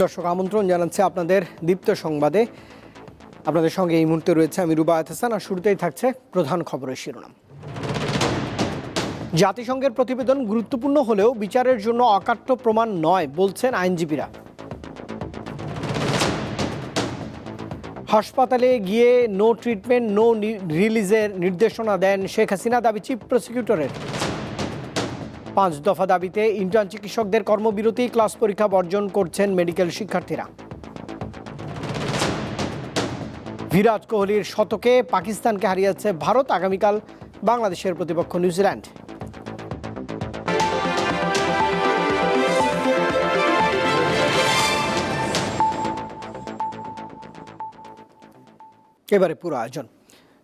দর্শক, আমন্ত্রণ জানাচ্ছে আপনাদের দীপ্ত সংবাদে। আপনাদের সঙ্গে এই মুহূর্তে রয়েছে আমি রুবায়ত হাসান আর শুরুতেই থাকছে প্রধান খবরের শিরোনাম। জাতিসংঘের প্রতিবেদন গুরুত্বপূর্ণ হলেও বিচারের জন্য অকাট্য প্রমাণ নয় বলছেন আইনজীবীরা। হাসপাতালে গিয়ে নো ট্রিটমেন্ট নো রিলিজের নির্দেশনা দেন শেখ হাসিনা, দাবি চিফ প্রসিকিউটরের। পাঁচ দফা দাবিতে ইন্টার্ন চিকিৎসকদের কর্মবিরতি, ক্লাস পরীক্ষা বর্জন করছেন মেডিকেল শিক্ষার্থীরা। বিরাট কোহলির শতকে পাকিস্তানকে হারিয়েছে ভারত, আগামীকাল বাংলাদেশের প্রতিপক্ষ নিউজিল্যান্ড। এবারে পুরো আয়োজন।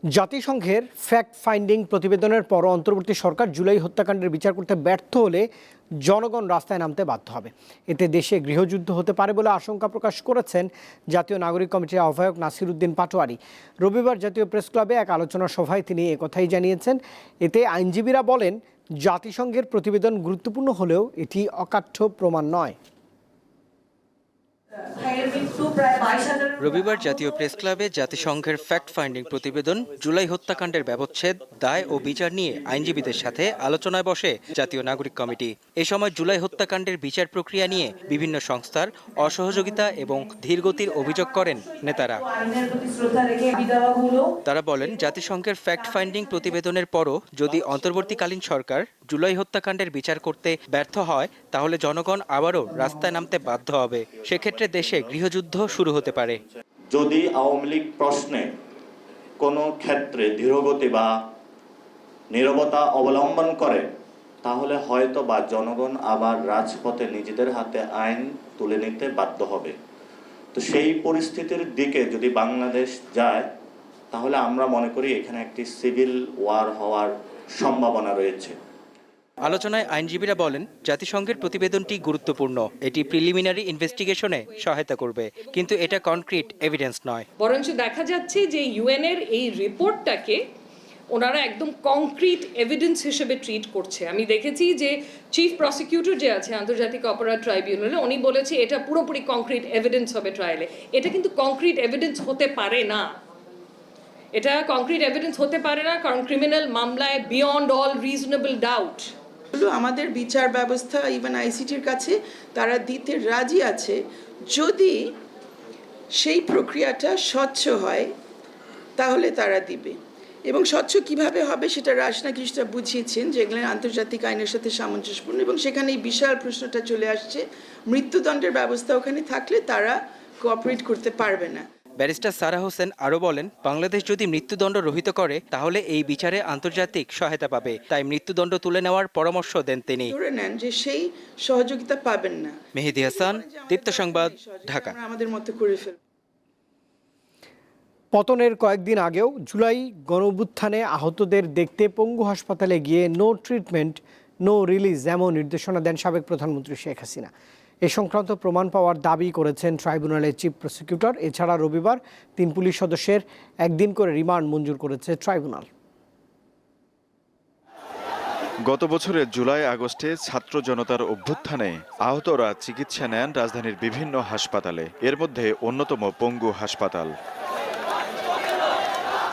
জাতিসংঘের ফ্যাক্ট ফাইন্ডিং প্রতিবেদনের পর অন্তর্বর্তী সরকার জুলাই হত্যাকাণ্ডের বিচার করতে ব্যর্থ হলে জনগণ রাস্তায় নামতে বাধ্য হবে। এতে দেশে গৃহযুদ্ধ হতে পারে বলে আশঙ্কা প্রকাশ করেছেন জাতীয় নাগরিক কমিটির আহ্বায়ক নাসির উদ্দিন পাটোয়ারি। রবিবার জাতীয় প্রেস ক্লাবে এক আলোচনা সভায় তিনি একথাই জানিয়েছেন, এতে আইনজীবীরা বলেন, জাতিসংঘের প্রতিবেদন গুরুত্বপূর্ণ হলেও এটি অকাঠ্য প্রমাণ নয়। রবিবার জাতীয় প্রেস ক্লাবে জাতিসংঘের ফ্যাক্ট ফাইন্ডিং প্রতিবেদন, জুলাই হত্যাকাণ্ডের ব্যবচ্ছেদ, দায় ও বিচার নিয়ে আইনজীবীদের সাথে আলোচনায় বসে জাতীয় নাগরিক কমিটি। এ সময় জুলাই হত্যাকাণ্ডের বিচার প্রক্রিয়া নিয়ে বিভিন্ন সংস্থার অসহযোগিতা এবং ধীরগতির অভিযোগ করেন নেতারা। তারা বলেন, জাতিসংঘের ফ্যাক্ট ফাইন্ডিং প্রতিবেদনের পরও যদি অন্তর্বর্তীকালীন সরকার জুলাই হত্যাকাণ্ডের বিচার করতে ব্যর্থ হয়, তাহলে জনগণ আবারও রাস্তায় নামতে বাধ্য হবে। সেক্ষেত্রে দেশে গৃহযুদ্ধ শুরু হতে পারে। যদি আওয়ামী লীগ প্রশ্নে কোনো ক্ষেত্রে ধীরগতি বা নীরবতা অবলম্বন করে, তাহলে হয়তো বা জনগণ আবার রাজপথে নিজেদের হাতে আইন তুলে নিতে বাধ্য হবে। তো সেই পরিস্থিতির দিকে যদি বাংলাদেশ যায়, তাহলে আমরা মনে করি এখানে একটি সিভিল ওয়ার হওয়ার সম্ভাবনা রয়েছে। আলোচনায় আইনজীবীরা বলেন, জাতিসংঘের প্রতিবেদনটি গুরুত্বপূর্ণ। এটি প্রিলিমিনারি ইনভেস্টিগেশনে সহায়তা করবে। কিন্তু এটা কনক্রিট এভিডেন্স নয়। বরঞ্চ দেখা যাচ্ছে যে ইউএনের এই রিপোর্টটাকে ওনারা একদম কংক্রিট এভিডেন্স হিসেবে ট্রিট করছে। আমি দেখেছি যে চিফ প্রসিকিউটর যে আছে, আন্তর্জাতিক অপরাধ ট্রাইব্যুনালে, উনি বলেছে এটা পুরোপুরি কংক্রিট এভিডেন্স হবে ট্রায়ালে এটা কিন্তু কংক্রিট এভিডেন্স হতে পারে না। এটা কংক্রিট এভিডেন্স হতে পারে না কারণ ক্রিমিনাল মামলায় বিয়ন্ড অল রিজনেবল ডাউট আমাদের বিচার ব্যবস্থা ইভেন আইসিটির কাছে তারা দিতে রাজি আছে। যদি সেই প্রক্রিয়াটা স্বচ্ছ হয়, তাহলে তারা দিবে। এবং স্বচ্ছ কীভাবে হবে সেটা রাজনা কিছুটা বুঝিয়েছেন যেগুলো আন্তর্জাতিক আইনের সাথে সামঞ্জস্যপূর্ণ এবং সেখানে এই বিশাল প্রশ্নটা চলে আসছে। মৃত্যুদণ্ডের ব্যবস্থা ওখানে থাকলে তারা কোঅপারেট করতে পারবে না। ব্যারিস্টার সারা হোসেন আরও বলেন বাংলাদেশ যদি মৃত্যুদণ্ড রহিত করে তাহলে এই বিচারে আন্তর্জাতিক সহায়তা পাবে। তাই মৃত্যুদণ্ড তুলে নেওয়ার পরামর্শ দেন তিনি। নেন যে সেই সহযোগিতা পাবেন না। মেহেদি হাসান দীপ্ত সংবাদ ঢাকা। আমাদের মতো করে ফেলব। পতনের কয়েকদিন আগেও জুলাই গণঅভ্যুত্থানে আহতদের দেখতে পঙ্গু হাসপাতালে গিয়ে নো ট্রিটমেন্ট নো রিলিজ এমন নির্দেশনা দেন সাবেক প্রধানমন্ত্রী শেখ হাসিনা। এ সংক্রান্ত প্রমাণ পাওয়ার দাবি করেছেন ট্রাইব্যুনালের চিফ প্রসিকিউটর। এছাড়া রবিবার তিন পুলিশ সদস্যের একদিন করে রিমান্ড মঞ্জুর করেছে ট্রাইব্যুনাল। গত বছরের জুলাই আগস্টে ছাত্র জনতার অভ্যুত্থানে আহতরা চিকিৎসা নেন রাজধানীর বিভিন্ন হাসপাতালে। এর মধ্যে অন্যতম পঙ্গু হাসপাতাল।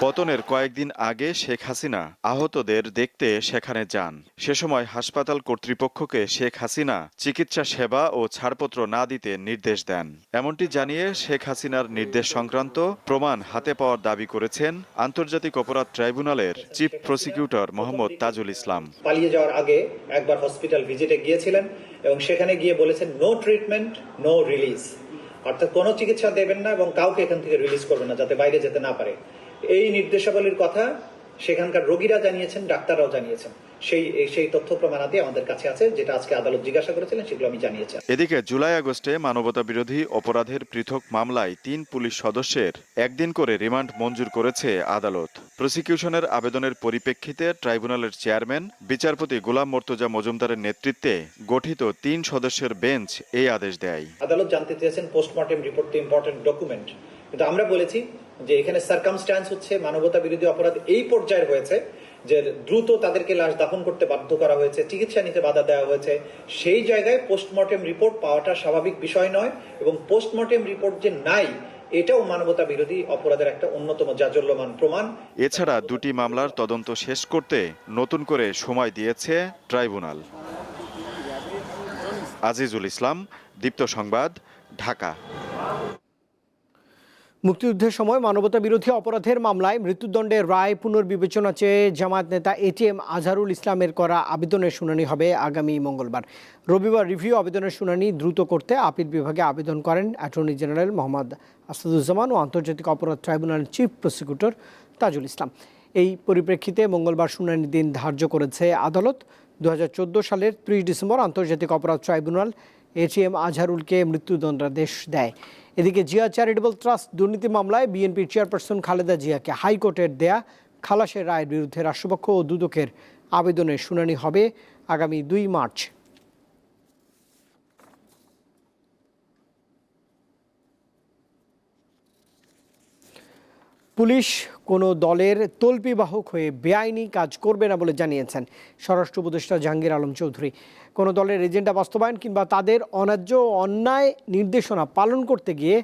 পতনের কয়েকদিন আগে শেখ হাসিনা আহতদের দেখতে সেখানে যান। সে সময় হাসপাতাল কর্তৃপক্ষকে শেখ হাসিনা চিকিৎসা সেবা ও ছাড়পত্র না দিতে নির্দেশ দেন। এমনটি জানিয়ে শেখ হাসিনার নির্দেশ সংক্রান্ত প্রমাণ হাতে পাওয়ার দাবি করেছেন আন্তর্জাতিক অপরাধ ট্রাইব্যুনালের চিফ প্রসিকিউটর মোহাম্মদ তাজুল ইসলাম। পালিয়ে যাওয়ার আগে একবার হসপিটাল ভিজিটে গিয়েছিলেন এবং সেখানে গিয়ে বলেছেন নো ট্রিটমেন্ট নো রিলিজ অর্থাৎ কোনো চিকিৎসা দেবেন না এবং কাউকে এখান থেকে রিলিজ করবেন না যাতে বাইরে যেতে না পারে। এই নির্দেশাবলীর কথা সেখানকার রোগীরা জানিয়েছেন ডাক্তাররাও জানিয়েছেন। সেই সেই তথ্য প্রমাণাদি আমাদের কাছে আছে যেটা আজকে আদালত জিজ্ঞাসা করেছিলেন সেগুলো আমি জানিয়েছি। এদিকে জুলাই আগস্টে মানবতা বিরোধী অপরাধের পৃথক মামলায় তিন পুলিশ সদস্যের একদিন করে রিমান্ড মঞ্জুর করেছে আদালত। প্রসিকিউশনের আবেদনের পরিপ্রেক্ষিতে ট্রাইব্যুনালের চেয়ারম্যান বিচারপতি গোলাম মর্তজা মজুমদারের নেতৃত্বে গঠিত তিন সদস্যের বেঞ্চ এই আদেশ দেয়। আদালত জানতে চেয়েছেন পোস্টমর্টেম রিপোর্ট ইম্পর্টেন্ট ডকুমেন্ট। কিন্তু আমরা বলেছি যে এখানে সার্কামস্ট্যান্স হচ্ছে, মানবতা বিরোধী অপরাধ এই পর্যায়ের হয়েছে, যে দ্রুত তাদেরকে লাশ দাফন করতে বাধ্য করা হয়েছে, চিকিৎসা নিতে বাধা দেওয়া হয়েছে। সেই জায়গায় পোস্টমর্টেম রিপোর্ট পাওয়াটা স্বাভাবিক বিষয় নয় এবং পোস্টমর্টেম রিপোর্ট যে নাই, এটাও মানবতা বিরোধী অপরাধের একটা অন্যতম জাজল্যমান প্রমাণ। এছাড়া দুটি মামলার তদন্ত শেষ করতে নতুন করে সময় দিয়েছে ট্রাইব্যুনাল। আজিজুল ইসলাম, দীপ্ত সংবাদ, ঢাকা। মুক্তিযুদ্ধের সময় মানবতা বিরোধী অপরাধের মামলায় মৃত্যুদণ্ডের রায় পুনর্বিবেচনা চেয়ে জামায়াত নেতা এটিএম আজহারুল ইসলামের করা আবেদনের শুনানি হবে আগামী মঙ্গলবার। রবিবার রিভিউ আবেদনের শুনানি দ্রুত করতে আপিল বিভাগে আবেদন করেন অ্যাটর্নি জেনারেল মোহাম্মদ আসাদুজ্জামান ও আন্তর্জাতিক অপরাধ ট্রাইব্যুনালের চিফ প্রসিকিউটর তাজুল ইসলাম। এই পরিপ্রেক্ষিতে মঙ্গলবার শুনানির দিন ধার্য করেছে আদালত। দু হাজার চোদ্দ সালের ত্রিশ ডিসেম্বর আন্তর্জাতিক অপরাধ ট্রাইব্যুনাল এটিএম আজহারুলকে মৃত্যুদণ্ডাদেশ দেয়। এদিকে জিয়া চ্যারিটেবল ট্রাস্ট দুর্নীতি মামলায় বিএনপির চেয়ারপারসন খালেদা জিয়াকে হাইকোর্টের দেয়া খালাসের রায়ের বিরুদ্ধে রাষ্ট্রপক্ষ ও দুদকের আবেদনের শুনানি হবে আগামী দুই মার্চ। পুলিশ কোনো দলের তল্পিবাহক হয়ে বেআইনি কাজ করবে না বলে জানিয়েছেন স্বরাষ্ট্র উপদেষ্টা জাহাঙ্গীর আলম চৌধুরী। কোনো দলের এজেন্ডা বাস্তবায়ন কিংবা তাদের অন্যায্য অন্যায় নির্দেশনা পালন করতে গিয়ে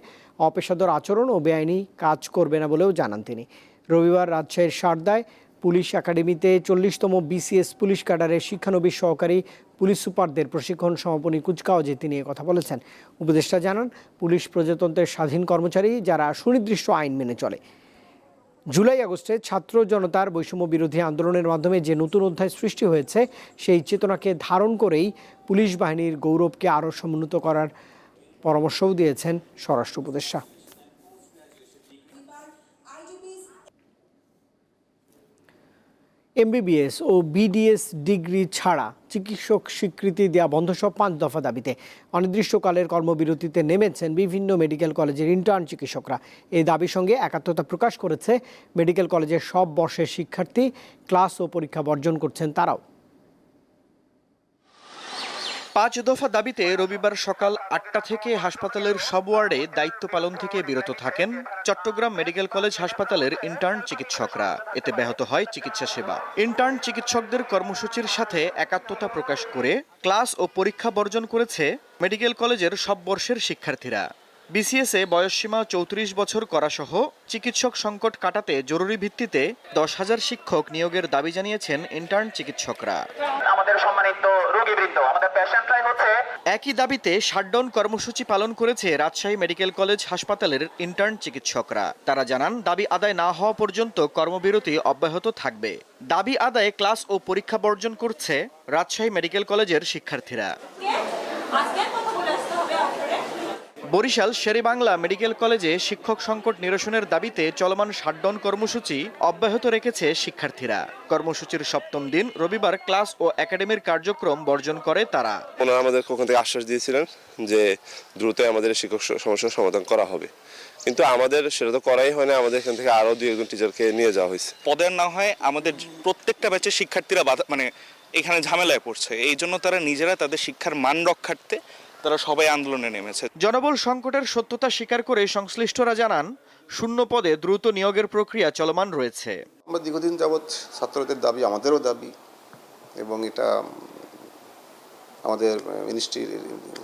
অপেশাদর আচরণ ও বেআইনি কাজ করবে না বলেও জানান তিনি। রবিবার রাজশাহীর সারদায় পুলিশ একাডেমিতে চল্লিশতম বিসিএস পুলিশ ক্যাডারের শিক্ষানবিশ সহকারী পুলিশ সুপারদের প্রশিক্ষণ সমাপনী কুচকাওয়াজে তিনি কথা বলেছেন। উপদেষ্টা জানান, পুলিশ প্রজাতন্ত্রের স্বাধীন কর্মচারী যারা সুনির্দিষ্ট আইন মেনে চলে। জুলাই আগস্টে ছাত্র জনতার বৈষম্য বিরোধী আন্দোলনের মাধ্যমে যে নতুন অধ্যায় সৃষ্টি হয়েছে, সেই চেতনাকে ধারণ করেই পুলিশ বাহিনীর গৌরবকে আরও সমুন্নত করার পরামর্শও দিয়েছেন স্বরাষ্ট্র উপদেষ্টা। এমবিবিএস ও বিডিএস ডিগ্রি ছাড়া চিকিৎসক স্বীকৃতি দেওয়া বন্ধ সব পাঁচ দফা দাবিতে। অনির্দিষ্টকালের কর্মবিরতিতে নেমেছেন বিভিন্ন মেডিকেল কলেজের ইন্টার্ন চিকিৎসকরা। এই দাবির সঙ্গে একাত্মতা প্রকাশ করেছে মেডিকেল কলেজের সব বর্ষের শিক্ষার্থী, ক্লাস ও পরীক্ষা বর্জন করছেন তারাও। পাঁচ দফা দাবিতে রবিবার সকাল আটটা থেকে হাসপাতালের সব ওয়ার্ডে দায়িত্ব পালন থেকে বিরত থাকেন চট্টগ্রাম মেডিকেল কলেজ হাসপাতালের ইন্টার্ন চিকিৎসকরা। এতে ব্যাহত হয় চিকিৎসা সেবা। ইন্টার্ন চিকিৎসকদের কর্মসূচির সাথে একাত্মতা প্রকাশ করে ক্লাস ও পরীক্ষা বর্জন করেছে মেডিকেল কলেজের সব বর্ষের শিক্ষার্থীরা। বিসিএসে বয়সসীমা চৌত্রিশ বছর করা সহ চিকিৎসক সংকট কাটাতে জরুরি ভিত্তিতে দশ হাজার শিক্ষক নিয়োগের দাবি জানিয়েছেন ইন্টার্ন চিকিৎসকরা। আমাদের সম্মানিত রোগীবৃন্দ আমাদের পেশেন্টরাই হচ্ছে একই দাবিতে শাটডাউন কর্মসূচি পালন করেছে রাজশাহী মেডিকেল কলেজ হাসপাতালের ইন্টার্ন চিকিৎসকরা। তারা জানান দাবি আদায় না হওয়া পর্যন্ত কর্মবিরতি অব্যাহত থাকবে। দাবি আদায়ে ক্লাস ও পরীক্ষা বর্জন করছে রাজশাহী মেডিকেল কলেজের শিক্ষার্থীরা। বরিশাল শেরেবাংলা মেডিকেল কলেজে শিক্ষক সংকট নিরসনের দাবিতে চলমান শাটডাউন কর্মসূচি অব্যাহত রেখেছে শিক্ষার্থীরা। কর্মসূচির সপ্তম দিন রবিবার ক্লাস ও একাডেমির কার্যক্রম বর্জন করে তারা। ওনারা আমাদের ওখান থেকে আশ্বাস দিয়েছিলেন যে দ্রুত আমাদের শিক্ষক সমস্যার সমাধান করা হবে। কিন্তু আমাদের সেটা তো করাই হয় না আমাদের এখান থেকে আরও দুই একজন টিচারকে নিয়ে যাওয়া হয়েছে। পদের না হয় আমাদের প্রত্যেকটা ব্যাচের শিক্ষার্থীরা মানে এখানে ঝামেলায় পড়ছে। এই জন্য তারা নিজেরা তাদের শিক্ষার মান রক্ষার্থে তারা সবাই আন্দোলনে নেমেছে। জনবল সংকটের সত্যতা স্বীকার করে সংশ্লিষ্টরা জানান শূন্য পদে দ্রুত নিয়োগের প্রক্রিয়া চলমান রয়েছে। আমরা দীর্ঘদিন যাবৎ ছাত্রদের দাবি আমাদেরও দাবি এবং এটা আমাদের মিনিস্ট্রি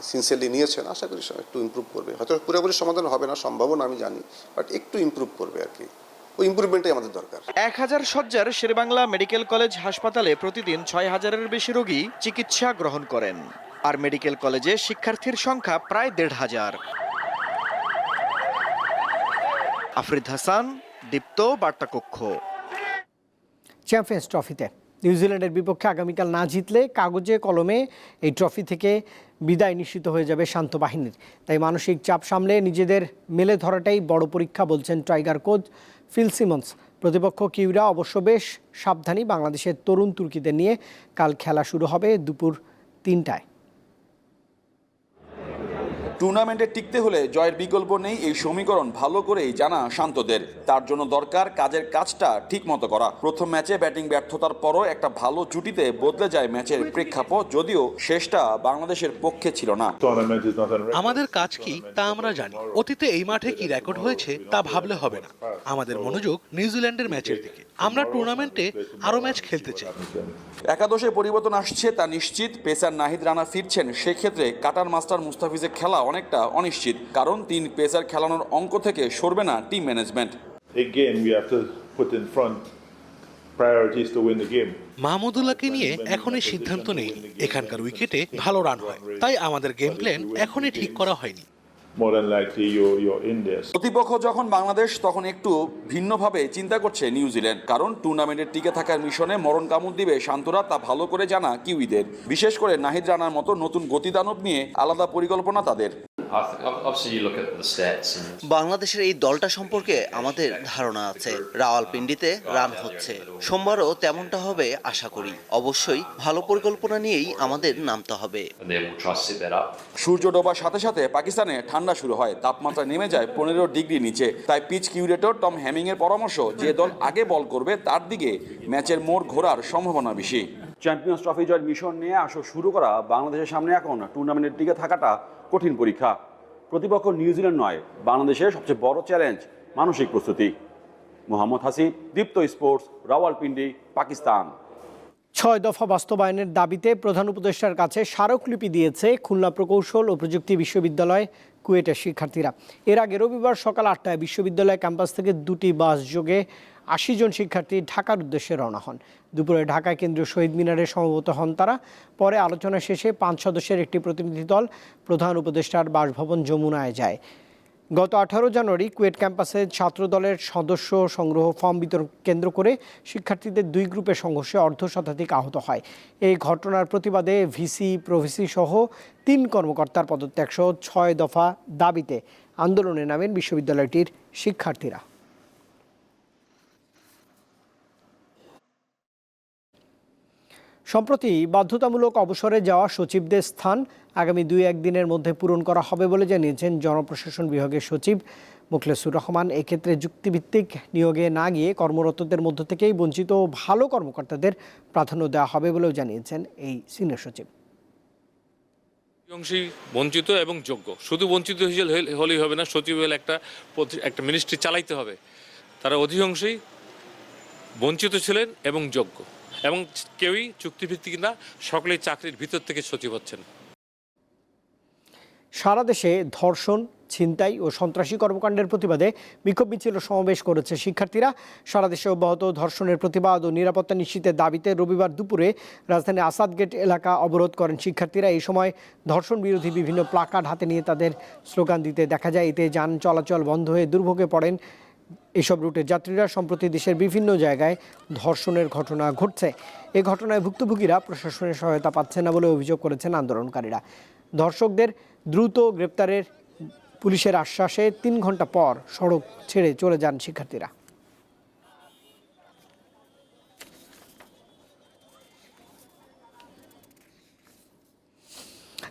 সিনসিয়ারলি নিয়েছেন। আশা করি একটু ইম্প্রুভ করবে। হয়তো পুরোপুরি সমাধান হবে না সম্ভাবনা আমি জানি বাট একটু ইমপ্রুভ করবে আর কি। ওই ইমপ্রুভমেন্টই আমাদের দরকার। এক হাজার সজ্জার শেরবাংলা মেডিকেল কলেজ হাসপাতালে প্রতিদিন ছয় হাজারের বেশি রোগী চিকিৎসা গ্রহণ করেন। আর মেডিকেল কলেজে শিক্ষার্থীর সংখ্যা প্রায় দেড় হাজার। আফরিদ হাসান দীপ্ত বার্তাকক্ষ। চ্যাম্পিয়ন্স ট্রফিতে। নিউজিল্যান্ডের বিপক্ষে আগামীকাল না জিতলে কাগজে কলমে এই ট্রফি থেকে বিদায় নিশ্চিত হয়ে যাবে শান্ত বাহিনীর। তাই মানসিক চাপ সামলে নিজেদের মেলে ধরাটাই বড় পরীক্ষা বলছেন টাইগার কোচ ফিল সিমন্স। প্রতিপক্ষ কিউরা অবশ্য বেশ সাবধানী বাংলাদেশের তরুণ তুর্কিদের নিয়ে কাল খেলা শুরু হবে দুপুর তিনটায়। টুর্নামেন্টে টিকতে হলে জয়ের বিকল্প নেই এই সমীকরণ। ভালো করেই জানা শান্তদের। তার জন্য দরকার কাজের কাজটা ঠিক মতো করা। প্রথম ম্যাচে ব্যাটিং ব্যর্থতার পরও একটা ভালো জুটিতে বদলে যায় ম্যাচের প্রেক্ষাপট, যদিও শেষটা বাংলাদেশের পক্ষে ছিল না। আমাদের কাজ কি তা আমরা জানি। অতীতে এই মাঠে কি রেকর্ড হয়েছে তা ভাবলে হবে না। আমাদের মনোযোগ নিউজিল্যান্ডের ম্যাচের দিকে। আমরা টুর্নামেন্টে আরও ম্যাচ খেলতে চাই। একাদশে পরিবর্তন আসছে তা নিশ্চিত। পেসার নাহিদ রানা ফিরছেন। সেক্ষেত্রে কাটার মাস্টার মুস্তাফিজের খেলা অনেকটা অনিশ্চিত কারণ তিন পেসার খেলানোর অঙ্ক থেকে সরবে না team management. Again, we have to put in front priorities to win the game. মাহমুদুল্লাহকে নিয়ে এখনই সিদ্ধান্ত নেই। এখানকার উইকেটে ভালো রান হয়। তাই আমাদের গেম প্ল্যান এখনই ঠিক করা হয়নি। More than. প্রতিপক্ষ যখন বাংলাদেশ তখন একটু ভিন্নভাবে চিন্তা করছে নিউজিল্যান্ড কারণ টুর্নামেন্টের টিকে থাকার মিশনে মরণ কামড় দিবে শান্তরা, তা ভালো করে জানা কিউইদের বিশেষ করে নাহিদ রানার মতো নতুন গতিদানব নিয়ে আলাদা পরিকল্পনা তাদের বাংলাদেশের এই দলটা সম্পর্কে আমাদের ধারণা আছে। রাওয়ালপিন্ডিতে রান হচ্ছে। সোমবারও তেমনটা হবে আশা করি। অবশ্যই ভালো পরিকল্পনা নিয়েই আমাদের নামতে হবে। সূর্য ডোবার সাথে সাথে পাকিস্তানে ঠান্ডা শুরু হয়। তাপমাত্রা নেমে যায় পনেরো ডিগ্রি নিচে। তাই পিচ কিউরেটর টম হ্যামিং এর পরামর্শ যে দল আগে বল করবে তার দিকে ম্যাচের মোড় ঘোরার সম্ভাবনা বেশি। চ্যাম্পিয়ন্স ট্রফি জয়ের মিশন নিয়ে আসর শুরু করা বাংলাদেশের সামনে এখন। টুর্নামেন্টের দিকে থাকাটা কঠিন পরীক্ষা। প্রতিপক্ষ নিউজিল্যান্ড নয়, বাংলাদেশের সবচেয়ে বড় চ্যালেঞ্জ মানসিক প্রস্তুতি। মোহাম্মদ হাসিব দীপ্ত স্পোর্টস, রাওয়ালপিন্ডি, পাকিস্তান। ছয় দফা বাস্তবায়নের দাবিতে প্রধান উপদেষ্টার কাছে স্মারকলিপি দিয়েছে খুলনা প্রকৌশল ও প্রযুক্তি বিশ্ববিদ্যালয় কুয়েটের শিক্ষার্থীরা। এর আগে রবিবার সকাল আটটায় বিশ্ববিদ্যালয় ক্যাম্পাস থেকে দুটি বাস যোগে আশি জন শিক্ষার্থী ঢাকার উদ্দেশ্যে রওনা হন। দুপুরে ঢাকায় কেন্দ্রীয় শহীদ মিনারে সমবেত হন তারা। পরে আলোচনা শেষে পাঁচ সদস্যের একটি প্রতিনিধি দল প্রধান উপদেষ্টার বাসভবন যমুনায় যায়। গত আঠারো জানুয়ারি কুয়েট ক্যাম্পাসে ছাত্রদলের সদস্য সংগ্রহ ফর্ম বিতরণ কেন্দ্র করে শিক্ষার্থীদের দুই গ্রুপের সংঘর্ষে অর্ধ শতাধিক আহত হয়। এই ঘটনার প্রতিবাদে ভিসি, প্রভিসি সহ তিন কর্মকর্তার পদত্যাগ সহ ছয় দফা দাবিতে আন্দোলনে নামেন বিশ্ববিদ্যালয়টির শিক্ষার্থীরা। সম্প্রতি বাধ্যতামূলক অবসরে যাওয়া সচিবদের স্থান আগামী দুই একদিনের মধ্যে পূরণ করা হবে বলে জানিয়েছেন জনপ্রশাসন বিভাগের সচিব মুখলেসুর রহমান। এক্ষেত্রে যুক্তিভিত্তিক নিয়োগে না গিয়ে কর্মরতদের মধ্য থেকেই বঞ্চিত ভালো কর্মকর্তাদের প্রাধান্য দেওয়া হবে বলেও জানিয়েছেন এই সিনিয়র সচিব। অংশী বঞ্চিত এবং যোগ্য। শুধু বঞ্চিত হিসেবে হলেই হবে না, সচিব হলে একটা একটা মিনিস্ট্রি চালাইতে হবে। তারা অধিকাংশই বঞ্চিত ছিলেন এবং যোগ্য। এবং কেউই চুক্তিভিত্তিক না, সকলেই চাকরির ভিতর থেকে সচিব হচ্ছেন। সারা দেশে ধর্ষণ, ছিনতাই ও সন্ত্রাসী কর্মকাণ্ডের প্রতিবাদে বিক্ষোভ মিছিল ও সমাবেশ করেছে শিক্ষার্থীরা। সারা দেশে অব্যাহত ধর্ষণের প্রতিবাদ ও নিরাপত্তা নিশ্চিতের দাবিতে রবিবার দুপুরে রাজধানী আসাদ গেট এলাকা অবরোধ করেন শিক্ষার্থীরা। এই সময় ধর্ষণ বিরোধী বিভিন্ন প্লাকার্ড হাতে নিয়ে তাদের স্লোগান দিতে দেখা যায়। এতে যান চলাচল বন্ধ হয়ে দুর্ভোগে পড়েন এসব রুটে যাত্রীরা সম্প্রতি দেশের বিভিন্ন জায়গায় ধর্ষণের ঘটনা ঘটছে। এ ঘটনায় ভুক্তভোগীরা প্রশাসনের সহায়তা পাচ্ছে না বলে অভিযোগ করেছেন আন্দোলনকারীরা। ধর্ষকদের দ্রুত গ্রেপ্তারের পুলিশের আশ্বাসে তিন ঘণ্টা পর সড়ক ছেড়ে চলে যান শিক্ষার্থীরা।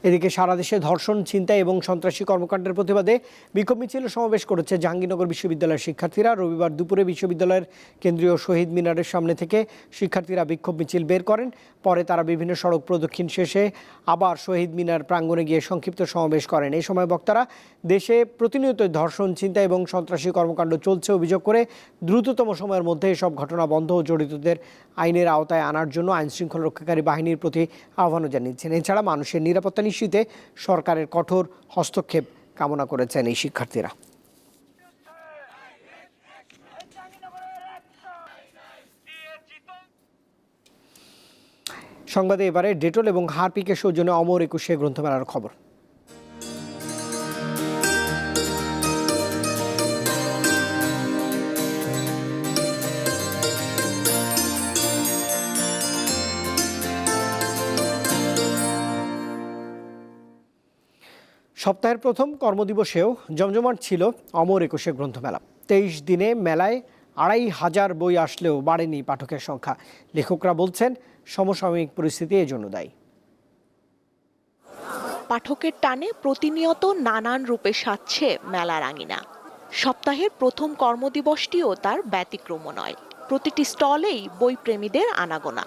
এদিকে সারা দেশে ধর্ষণ, ছিনতাই এবং সন্ত্রাসী কর্মকাণ্ডের প্রতিবাদে বিক্ষোভ মিছিল সমাবেশ করেছে জাহাঙ্গীরনগর বিশ্ববিদ্যালয়ের শিক্ষার্থীরা। রবিবার দুপুরে বিশ্ববিদ্যালয়ের কেন্দ্রীয় শহীদ মিনারের সামনে থেকে শিক্ষার্থীরা বিক্ষোভ মিছিল বের করেন। পরে তারা বিভিন্ন সড়ক প্রদক্ষিণ শেষে আবার শহীদ মিনার প্রাঙ্গণে গিয়ে সংক্ষিপ্ত সমাবেশ করেন। এই সময় বক্তারা দেশে প্রতিনিয়ত ধর্ষণ চিন্তা এবং সন্ত্রাসী কর্মকাণ্ড চলছে অভিযোগ করে দ্রুততম সময়ের মধ্যে এসব ঘটনা বন্ধ ও জড়িতদের আইনের আওতায় আনার জন্য আইনশৃঙ্খলা রক্ষাকারী বাহিনীর প্রতি আহ্বানও জানিয়েছেন। এছাড়া মানুষের নিরাপত্তা নিশ্চিতে সরকারের কঠোর হস্তক্ষেপ কামনা করেছেন এই শিক্ষার্থীরা। সংবাদে এবারে ডেটল এবং হারপিকে সৌজন্য অমর একুশে গ্রন্থমেলার খবর। সপ্তাহের প্রথম কর্মদিবসেও জমজমাট ছিল অমর একুশে গ্রন্থমেলা। তেইশ দিনে মেলায় আড়াই হাজার বই আসলেও বাড়েনি পাঠকের সংখ্যা। লেখকরা বলছেন, সমসাময়িক পরিস্থিতি এজন্য দায়ী। পাঠকের টানে প্রতিনিয়ত নানান রূপে সাজছে মেলার আঙিনা। সপ্তাহের প্রথম কর্মদিবসটিও তার ব্যতিক্রম নয়। প্রতিটি স্টলেই বইপ্রেমীদের আনাগোনা।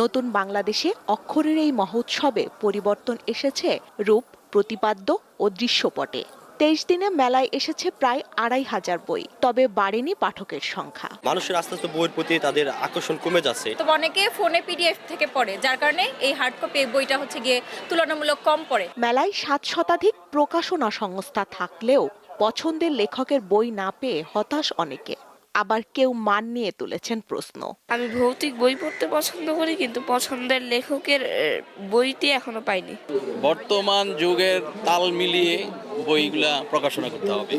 নতুন বাংলাদেশে অক্ষরের এই মহোৎসবে পরিবর্তন এসেছে রূপ প্রতিপাদ্য ও দৃশ্যপটে। তেইশ দিনে মেলায় এসেছে প্রায় আড়াই হাজার বই তবে বাড়েনি পাঠকের সংখ্যা। মানুষের আস্তে আস্তে বইয়ের প্রতি তাদের আকর্ষণ কমে যাচ্ছে। তো অনেকে ফোনে পিডিএফ থেকে পড়ে যার কারণে এই হার্ড কপি বইটা হচ্ছে গিয়ে তুলনামূলক কম পড়ে। মেলায় সাত শতাধিক প্রকাশনা সংস্থা থাকলেও পছন্দের লেখকের বই না পেয়ে হতাশ অনেকে। আবার কেউ মান নিয়ে তুলেছেন প্রশ্ন। আমি ভৌতিক বই পড়তে পছন্দ করি কিন্তু পছন্দের লেখকের বইটি এখনও পাইনি। বর্তমান যুগের তাল মিলিয়ে বইগুলা প্রকাশনা করতে হবে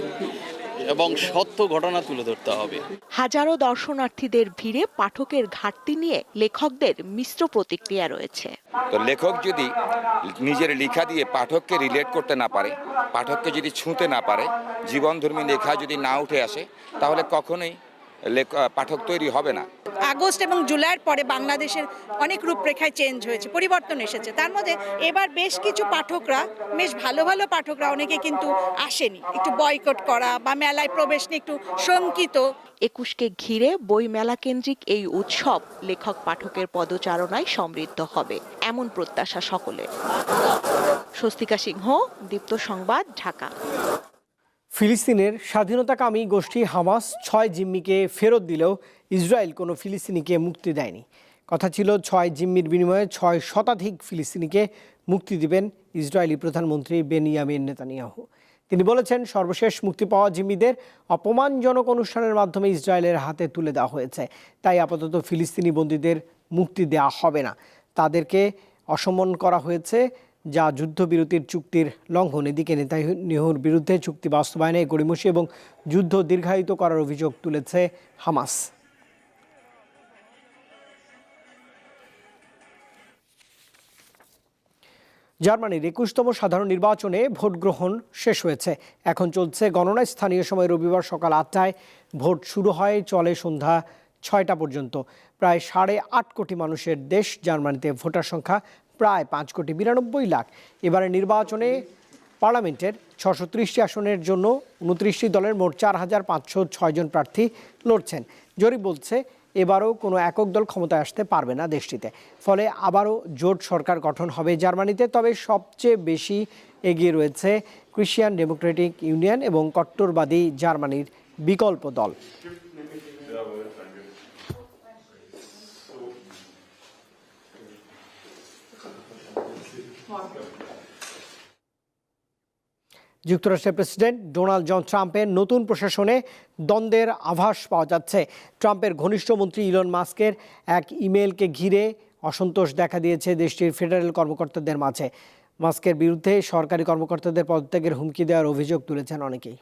এবং সত্য ঘটনা তুলে ধরতে হবে। হাজারো দর্শনার্থীদের ভিড়ে পাঠকের ঘাটতি নিয়ে লেখকদের মিশ্র প্রতিক্রিয়া রয়েছে। তো লেখক যদি নিজের লেখা দিয়ে পাঠককে রিলেট করতে না পারে পাঠককে যদি ছুঁতে না পারে জীবনধর্মী লেখা যদি না উঠে আসে তাহলে কখনোই পাঠক তৈরি হবে না। আগস্ট এবং জুলাইয়ের পরে বাংলাদেশের অনেক রূপরেখায় চেঞ্জ হয়েছে পরিবর্তন এসেছে। তার মধ্যে এবার বেশ কিছু পাঠকরা বেশ ভালো ভালো পাঠকরা অনেকে কিন্তু আসেনি। একটু বয়কট করা বা মেলায় প্রবেশ নিয়ে একটু শঙ্কিত। একুশকে ঘিরে বই মেলা কেন্দ্রিক এই উৎসব লেখক পাঠকের পদচারণায় সমৃদ্ধ হবে এমন প্রত্যাশা সকলের। স্বস্তিকা সিংহ দীপ্ত সংবাদ ঢাকা। ফিলিস্তিনের স্বাধীনতাকামী গোষ্ঠী হামাস ছয় জিম্মিকে ফেরত দিলেও ইসরায়েল কোনো ফিলিস্তিনিকে মুক্তি দেয়নি। কথা ছিল ছয় জিম্মির বিনিময়ে ছয় শতাধিক ফিলিস্তিনিকে মুক্তি দিবেন ইসরায়েলি প্রধানমন্ত্রী বেনিয়ামিন নেতানিয়াহু। তিনি বলেছেন, সর্বশেষ মুক্তি পাওয়া জিম্মিদের অপমানজনক অনুষ্ঠানের মাধ্যমে ইসরায়েলের হাতে তুলে দেওয়া হয়েছে। তাই আপাতত ফিলিস্তিনি বন্দীদের মুক্তি দেওয়া হবে না। তাদেরকে অসম্মান করা হয়েছে যা যুদ্ধবিরতির চুক্তির লঙ্ঘন। এদিকে নেতানিয়াহুর বিরুদ্ধে চুক্তি বাস্তবায়নে গড়িমসি এবং যুদ্ধ দীর্ঘায়িত করার অভিযোগ তুলেছে হামাস। জার্মানির একুশতম সাধারণ নির্বাচনে ভোট গ্রহণ শেষ হয়েছে। এখন চলছে গণনা স্থানীয় সময় রবিবার সকাল আটটায় ভোট শুরু হয়, চলে সন্ধ্যা ছয়টা পর্যন্ত। প্রায় সাড়ে আট কোটি মানুষের দেশ জার্মানিতে ভোটার সংখ্যা প্রায় পাঁচ কোটি বিরানব্বই লাখ। এবারে নির্বাচনে পার্লামেন্টের ছশো ত্রিশটি আসনের জন্য উনত্রিশটি দলের মোট চার হাজার পাঁচশো ছয়জন প্রার্থী লড়ছেন। জরিপ বলছে, এবারও কোনো একক দল ক্ষমতায় আসতে পারবে না দেশটিতে। ফলে আবারও জোট সরকার গঠন হবে জার্মানিতে। তবে সবচেয়ে বেশি এগিয়ে রয়েছে ক্রিশ্চিয়ান ডেমোক্রেটিক ইউনিয়ন এবং কট্টরবাদী জার্মানির বিকল্প দল। যুক্তরাষ্ট্রের প্রেসিডেন্ট ডোনাল্ড জন ট্রাম্পের নতুন প্রশাসনে দ্বন্দ্বের আভাস পাওয়া যাচ্ছে। ট্রাম্পের ঘনিষ্ঠ মন্ত্রী ইলন মাস্কের এক ইমেলকে ঘিরে অসন্তোষ দেখা দিয়েছে দেশটির ফেডারেল কর্মকর্তাদের মাঝে। মাস্কের বিরুদ্ধে সরকারি কর্মকর্তাদের পদত্যাগের হুমকি দেওয়ার অভিযোগ তুলেছেন অনেকেই।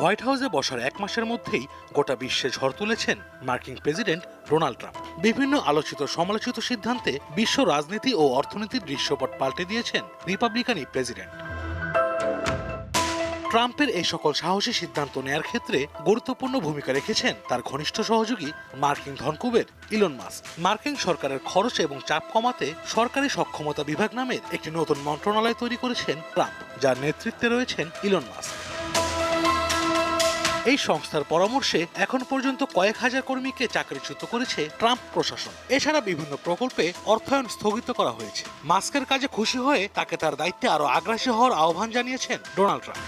হোয়াইট হাউসে বসার এক মাসের মধ্যেই গোটা বিশ্বে ঝড় তুলেছেন মার্কিন প্রেসিডেন্ট ডোনাল্ড ট্রাম্প। বিভিন্ন আলোচিত সমালোচিত সিদ্ধান্তে বিশ্ব রাজনীতি ও অর্থনীতির দৃশ্যপট পাল্টে দিয়েছেন রিপাবলিকানি প্রেসিডেন্ট। ট্রাম্পের এই সকল সাহসী সিদ্ধান্ত নেয়ার ক্ষেত্রে গুরুত্বপূর্ণ ভূমিকা রেখেছেন তার ঘনিষ্ঠ সহযোগী মার্কিন ধনকুবের ইলন মাস্ক। মার্কিন সরকারের খরচ এবং চাপ কমাতে সরকারি সক্ষমতা বিভাগ নামের একটি নতুন মন্ত্রণালয় তৈরি করেছেন ট্রাম্প, যার নেতৃত্বে রয়েছেন ইলন মাস্ক। এই সংস্থার পরামর্শে এখন পর্যন্ত কয়েক হাজার কর্মীকে চাকরিচ্যুত করেছে ট্রাম্প প্রশাসন। এছাড়া বিভিন্ন প্রকল্পে অর্থায়ন স্থগিত করা হয়েছে। মাস্কের কাজে খুশি হয়ে তাকে তার দায়িত্বে আরও আগ্রাসী হওয়ার আহ্বান জানিয়েছেন ডোনাল্ড ট্রাম্প।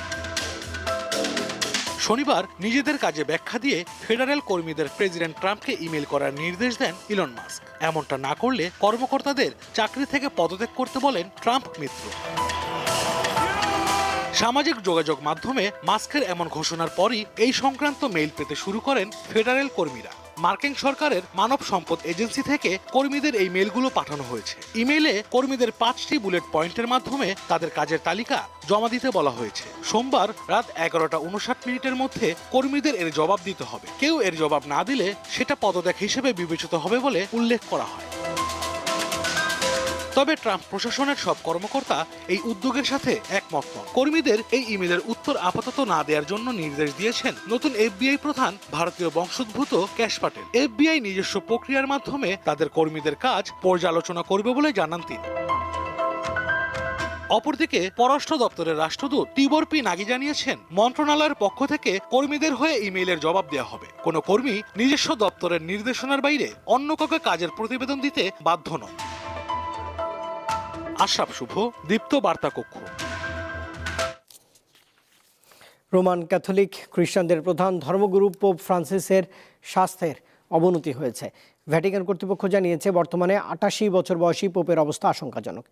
শনিবার নিজেদের কাজে ব্যাখ্যা দিয়ে ফেডারেল কর্মীদের প্রেসিডেন্ট ট্রাম্পকে ইমেল করার নির্দেশ দেন ইলন মাস্ক। এমনটা না করলে কর্মকর্তাদের চাকরি থেকে পদত্যাগ করতে বলেন ট্রাম্প মিত্র। সামাজিক যোগাযোগ মাধ্যমে মাস্কের এমন ঘোষণার পরই এই সংক্রান্ত মেইল পেতে শুরু করেন ফেডারেল কর্মীরা। মার্কিন সরকারের মানব সম্পদ এজেন্সি থেকে কর্মীদের এই মেলগুলো পাঠানো হয়েছে। ইমেইলে কর্মীদের পাঁচটি বুলেট পয়েন্টের মাধ্যমে তাদের কাজের তালিকা জমা দিতে বলা হয়েছে। সোমবার রাত এগারোটা উনষাট মিনিটের মধ্যে কর্মীদের এর জবাব দিতে হবে। কেউ এর জবাব না দিলে সেটা পদত্যাগ হিসেবে বিবেচিত হবে বলে উল্লেখ করা হয়। তবে ট্রাম্প প্রশাসনের সব কর্মকর্তা এই উদ্যোগের সাথে একমত নন। কর্মীদের এই ইমেলের উত্তর আপাতত না দেওয়ার জন্য নির্দেশ দিয়েছেন নতুন এফবিআই প্রধান ভারতীয় বংশোদ্ভূত ক্যাশ পাটেল। এফবিআই নিজস্ব প্রক্রিয়ার মাধ্যমে তাদের কর্মীদের কাজ পর্যালোচনা করবে বলে জানান তিনি। অপরদিকে, পররাষ্ট্র দপ্তরের রাষ্ট্রদূত টিবর পি নাগি জানিয়েছেন, মন্ত্রণালয়ের পক্ষ থেকে কর্মীদের হয়ে ইমেইলের জবাব দেওয়া হবে। কোনো কর্মী নিজস্ব দপ্তরের নির্দেশনার বাইরে অন্য কাউকে কাজের প্রতিবেদন দিতে বাধ্য নন। আশরাফ শুভ, দীপ্ত বার্তা কক্ষ। রোমান ক্যাথলিক খ্রিস্টানদের প্রধান ধর্মগুরু পোপ ফ্রান্সিসের স্বাস্থ্যের অবনতি হয়েছে। ভ্যাটিকান কর্তৃপক্ষ জানিয়েছে, বর্তমানে আটাশি বছর বয়সী পোপের অবস্থা আশঙ্কাজনক।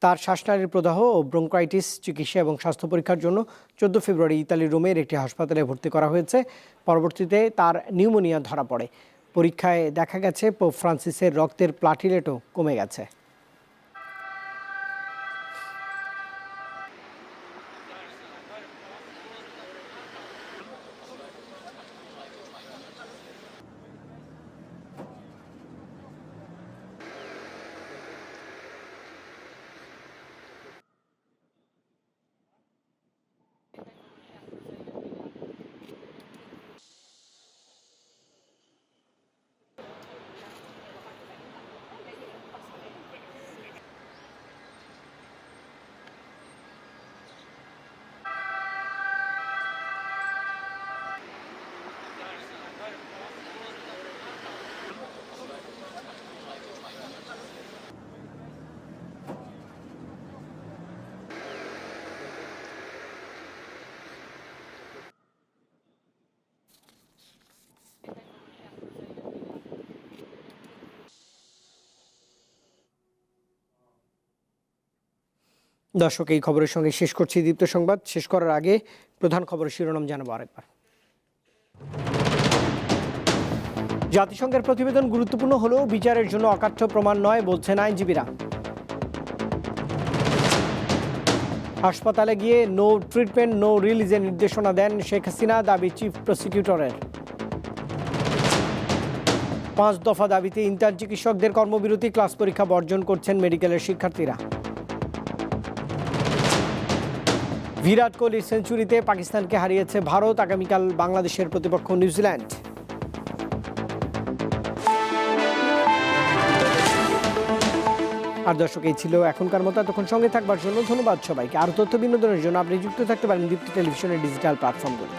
তার শ্বাসনালীর প্রদাহ ও ব্রোঙ্কাইটিস, চিকিৎসা এবং স্বাস্থ্য পরীক্ষার জন্য চোদ্দ ফেব্রুয়ারি ইতালির রোমের একটি হাসপাতালে ভর্তি করা হয়েছে। পরবর্তীতে তার নিউমোনিয়া ধরা পড়ে। পরীক্ষায় দেখা গেছে, পোপ ফ্রান্সিসের রক্তের প্লাটিলেটও কমে গেছে। দর্শক, এই খবরের সঙ্গে শেষ করছি দীপ্ত সংবাদ। শেষ করার আগে প্রধান খবরের শিরোনাম জানাব আরেকবার। জাতিসংঘের প্রতিবেদন গুরুত্বপূর্ণ হলেও বিচারের জন্য অকাঠ্য প্রমাণ নয় বলছেন আইনজীবীরা। হাসপাতালে গিয়ে নো ট্রিটমেন্ট নো রিলিজের নির্দেশনা দেন শেখ হাসিনা, দাবি চিফ প্রসিকিউটরের পাঁচ দফা দাবিতে ইন্টার্ন চিকিৎসকদের কর্মবিরতি, ক্লাস পরীক্ষা বর্জন করছেন মেডিকেলের শিক্ষার্থীরা। বিরাট কোহলির সেঞ্চুরিতে পাকিস্তানকে হারিয়েছে ভারত, আগামীকাল বাংলাদেশের প্রতিপক্ষ নিউজিল্যান্ড। আর দর্শক, এই ছিল এখনকার মতো। এতক্ষণ সঙ্গে থাকবার জন্য ধন্যবাদ সবাইকে। আর তথ্য বিনোদনের জন্য আপনি যুক্ত থাকতে পারেন দীপ্তি টেলিভিশনের ডিজিটাল প্ল্যাটফর্মগুলো